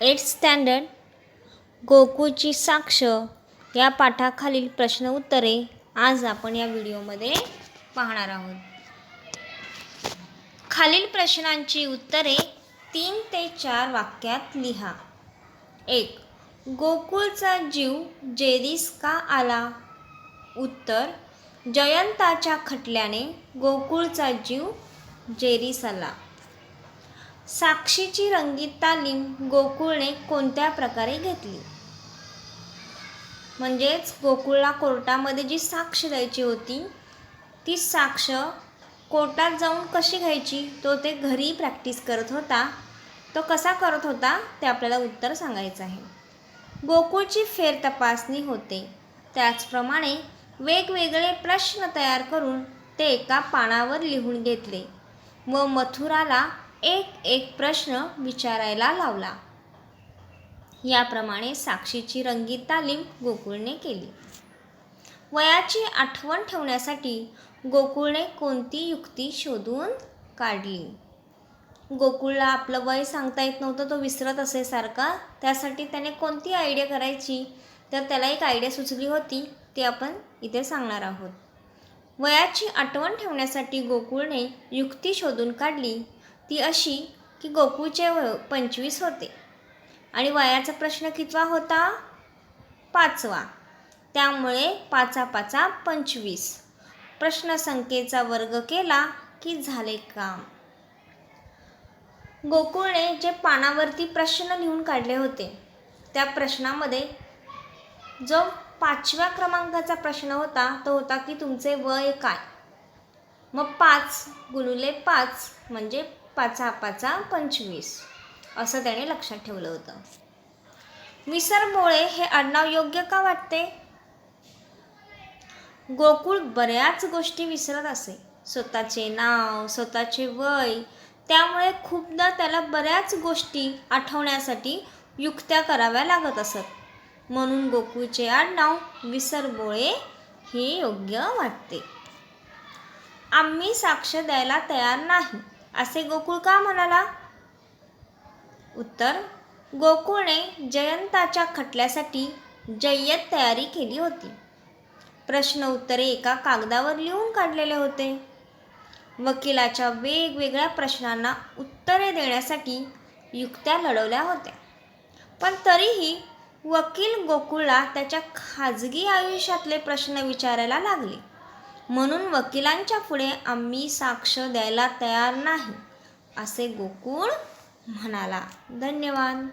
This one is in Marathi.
Eight standard. गोकुळची साक्ष. या पाठाखालील प्रश्न उत्तरे आज आपण या व्हिडिओमध्ये पाहणार आहोत. खालील प्रश्नांची उत्तरे तीन ते चार वाक्यात लिहा. एक गोकुळचा जीव जेरीस का आला? उत्तर जयंताच्या खटल्याने गोकुळचा जीव जेरीस आला. साक्षीची रंगीत तालीम गोकुळने कोणत्या प्रकारे घेतली? म्हणजेच गोकुळला कोर्टामध्ये जी साक्ष द्यायची होती ती साक्ष कोर्टात जाऊन कशी घ्यायची? तो ते घरी प्रॅक्टिस करत होता. तो कसा करत होता? ते आपल्याला उत्तर सांगायचं आहे. गोकुळची फेर तपासणी होते. त्याचप्रमाणे वेगवेगळे प्रश्न तयार करून ते एका पानावर लिहून घेतले व मथुराला एक एक प्रश्न विचारायला लावला. याप्रमाणे साक्षीची रंगीत तालीम गोकुळने केली. वयाची आठवण ठेवण्यासाठी गोकुळने कोणती युक्ती शोधून काढली? गोकुळला आपलं वय सांगता येत नव्हतं तो विसरत असे सारखा त्यासाठी त्याने कोणती आयडिया करायची? तर त्याला एक आयडिया सुचली होती ती आपण इथे सांगणार आहोत. वयाची आठवण ठेवण्यासाठी गोकुळने युक्ती शोधून काढली. ती अशी की गोकुळचे वय पंचवीस होते. आणि वयाचा प्रश्न कितवा होता? पाचवा. त्यामुळे पाचा पाचा पंचवीस. प्रश्नसंख्येचा वर्ग केला की झाले काम. गोकुळने जे पानावरती प्रश्न लिहून काढले होते त्या प्रश्नामध्ये जो पाचव्या क्रमांकाचा प्रश्न होता तो होता की तुमचे वय काय? मग पाच गुणुले पाच म्हणजे पाचा पाचा पंचवीस असं त्याने लक्षात ठेवलं होतं. विसरबोळे हे आडनाव योग्य का वाटते? गोकुळ बऱ्याच गोष्टी विसरत असे. स्वतःचे नाव स्वतःचे वय त्यामुळे खूपदा त्याला बऱ्याच गोष्टी आठवण्यासाठी युक्त्या कराव्या लागत असत. म्हणून गोकुळचे आडनाव विसरबोळे हे योग्य वाटते. आम्ही साक्ष द्यायला तयार नाही. असे गोकुळ का म्हणाला? उत्तर गोकुळने जयंताच्या खटल्यासाठी जय्यत तयारी केली होती. प्रश्न उत्तरे एका कागदावर लिहून काढलेले होते. वकिलाच्या वेगवेगळ्या प्रश्नांना उत्तरे देण्यासाठी युक्त्या लढवल्या होत्या. पण तरीही वकील गोकुळला त्याच्या खाजगी आयुष्यातले प्रश्न विचारायला लागले. म्हणून वकिलांच्या पुढे आम्ही साक्ष द्यायला तयार नाही असे गोकुळ म्हणाला. धन्यवाद.